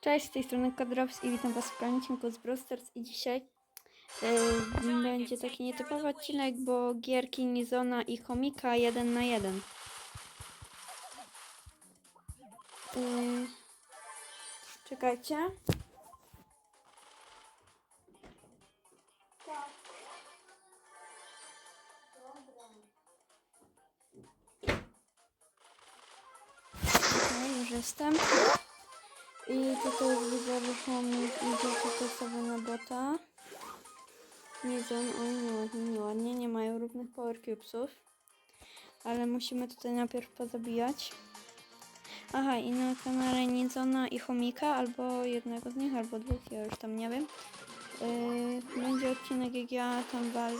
Cześć, z tej strony Kodrops i witam Was w kolejnym odcinku z Brawl Stars i dzisiaj yy, będzie taki nietypowy odcinek, bo gierki Nizona i Chomika jeden na jeden. Yy, czekajcie. Okej, już jestem. I tutaj widzę, że Chomik idzie tutaj sobie na bota. Nizon, oj nieładnie, nieładnie, nie mają równych power cubesów. Ale musimy tutaj najpierw pozabijać. Aha, i na kanale Nizona i Chomika, albo jednego z nich, albo dwóch, ja już tam nie wiem. Yy, będzie odcinek, jak ja tam wal...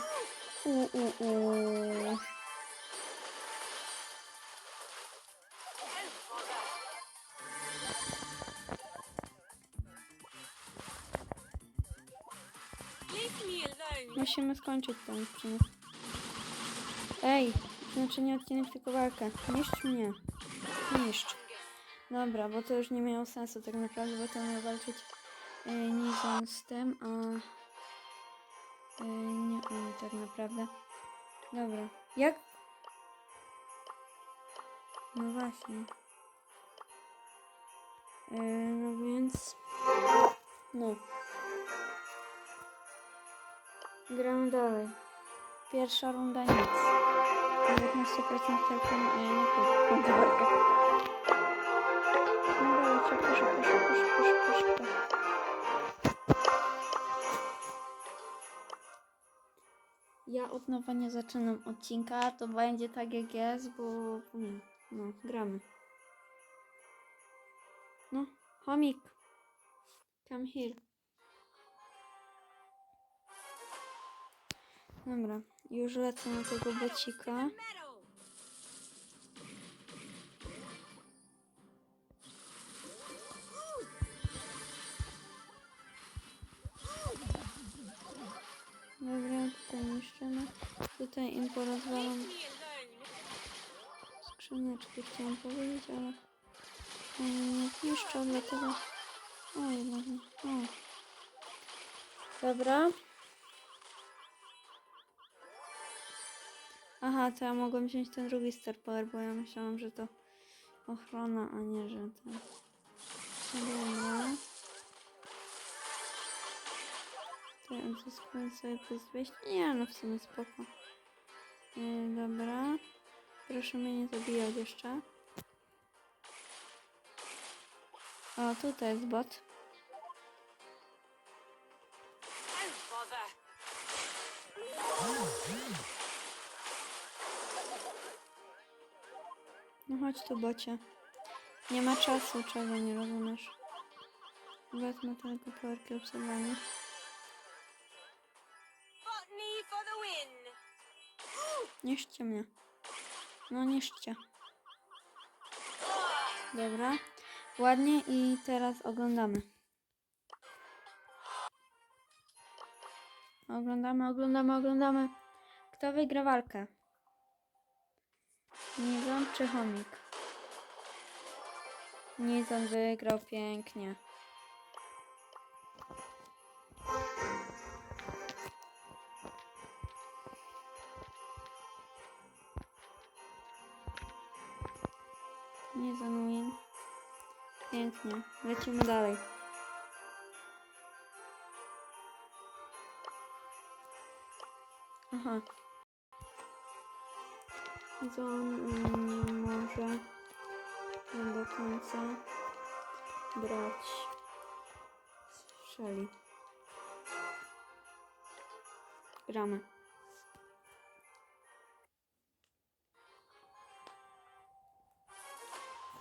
Musimy skończyć ten odcinek. Ej, znaczy nie odcinek, tylko walkę. Niszcz mnie. Niszcz. Dobra, bo to już nie miało sensu tak naprawdę, bo to miał walczyć Nizon z tym, a e, nie on tak naprawdę. Dobra. Jak? No właśnie. E, no więc... No. Gramy dalej. Pierwsza runda nic. 19% telefonu, a ja nie walkę. No dalej, szybko, szybko, szybko, szybko, szybko, szybko. Ja od nowa nie zaczynam odcinka, to będzie tak jak jest, bo no, gramy. No, chomik. Come here. Dobra, już lecę na tego bocika. Dobra, tutaj niszczymy. Tutaj im porozwalam skrzyneczki, chciałam powiedzieć, ale oni nie niszczą, dlatego... O, jednak nie. O. Dobra. Aha, to ja mogłem wziąć ten drugi Star Power, bo ja myślałam, że to ochrona, a nie, że ten... Dobra. To ja odzyskuję sobie plus 200. Nie, no w sumie spoko. Yy, dobra. Proszę mnie nie zabijać jeszcze. O, tutaj jest bot. No chodź tu, bocie. Nie ma czasu, czego nie rozumiesz. Wezmę for the win. Niszcie mnie. No niszcie. Dobra. Ładnie i teraz oglądamy. Oglądamy, oglądamy, oglądamy. Kto wygra walkę? Nizon czy Chomik? Nizon wygrał pięknie. Nizon win. Pięknie. Lecimy dalej. Aha. Zon mm, nie może do końca brać strzeli. Gramy.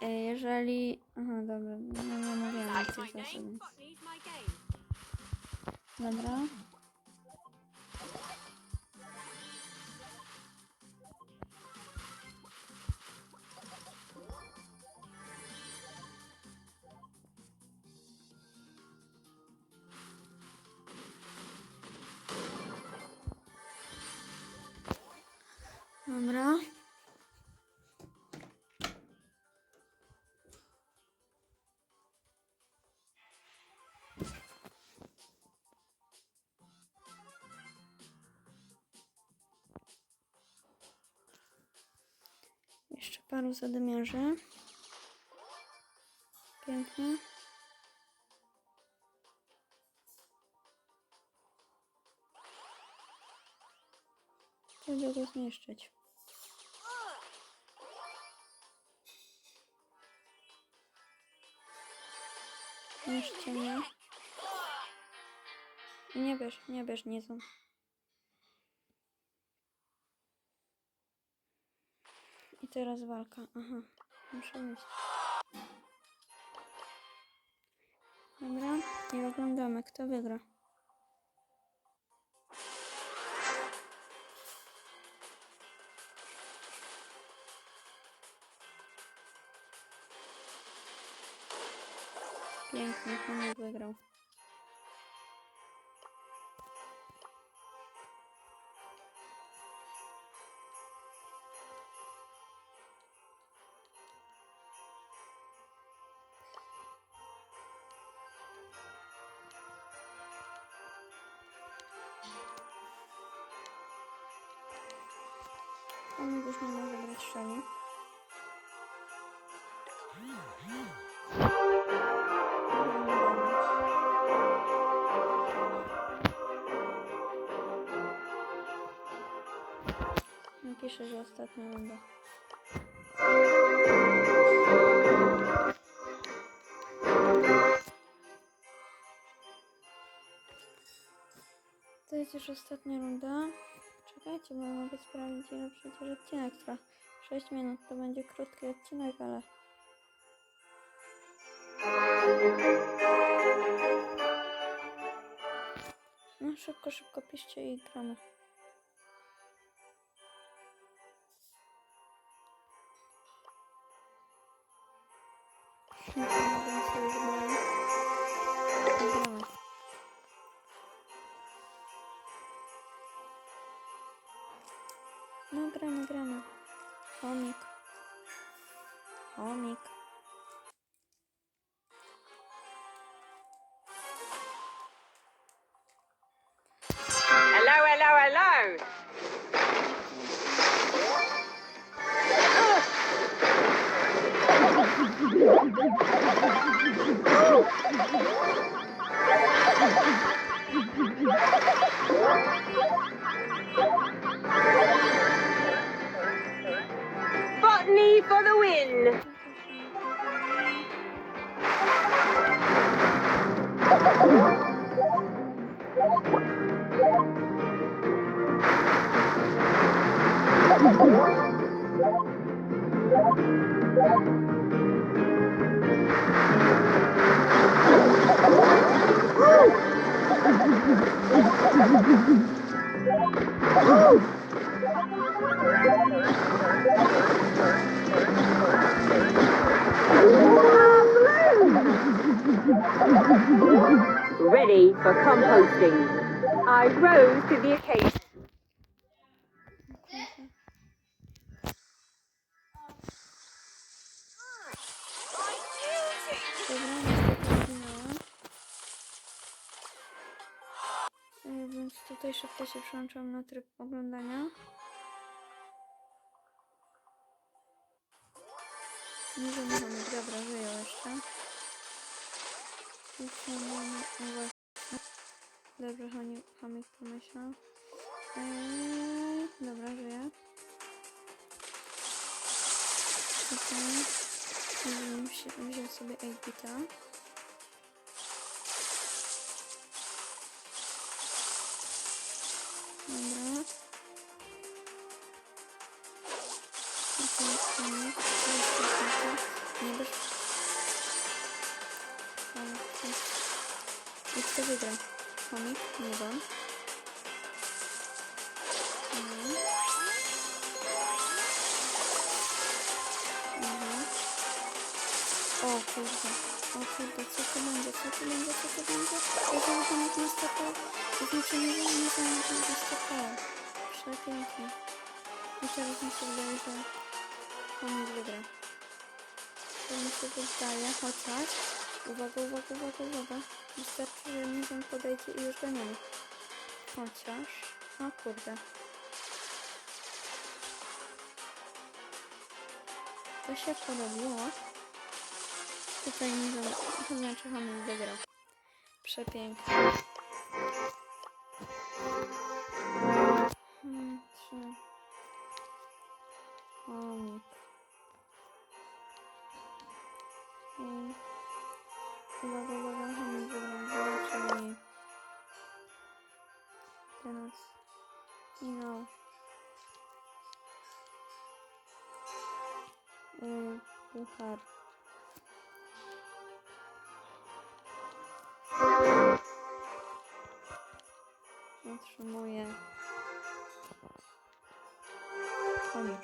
E, Jeżeli... Aha, dobra, no name. Botany's my game. Dobra. Dobra. Jeszcze paru zadymiarzy. Pięknie. Trzeba go zniszczyć. Mnie. Nie bierz, nie bierz nizą. I teraz walka. Aha, muszę wyjść. Dobra, i oglądamy, kto wygra. Pięknie, Tomek wygrał. Już nie może brać szali. Napiszę, że ostatnia runda. To jest już ostatnia runda. Czekajcie, bo mogę sprawdzić ile przecież odcinek trwa. 6 minut to będzie krótki odcinek, ale... No szybko, szybko piszcie i gramy. No gramy, gramy. Chomik. Chomik. Hello, hello, hello. Oh! Ready for composting. I rose to the occasion. E, Więc tutaj szybko się przełączam na tryb oglądania. Nie zamykamy, dobra, wyjął jeszcze. Właśnie. Dobrze, chomik, pomyślał. Eee, dobra, żyje. Okej. Okay. Wziął sobie 8-bita. Dobra. I kto wygra? Chomik? Nie wiem. O kurde, o kurde, co to będzie, co to będzie, co to będzie? Jeżeli chomik nie stopał, to znaczy nie wiem, nie wiem, jak nie stopał. Przepięknie. I teraz mi się wydaje, że chomik wygra. To mi się wydaje, chociaż... Uwaga, uwaga, uwaga, uwaga. Wystarczy, że Nizon podejdzie i już ganiamy. Chociaż... O kurde. To się porobiło. Tutaj nie za... To znaczy Hamil wygrał. Przepięknie. Hmm, trzy. Y, puchar. Otrzymuję komik.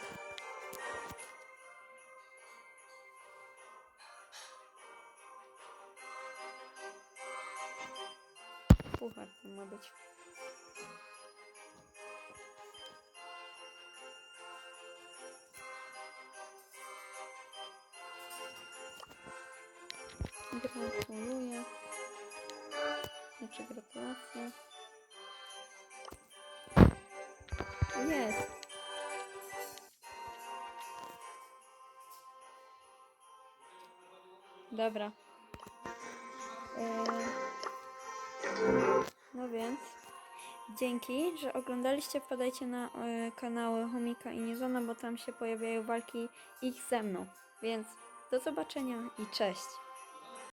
Puchar to ma być. Znaczy gratulacje. Jest. Dobra. E, No więc dzięki, że oglądaliście. Wpadajcie na e, kanały Chomika i Nizona, bo tam się pojawiają walki ich ze mną. Więc do zobaczenia i cześć.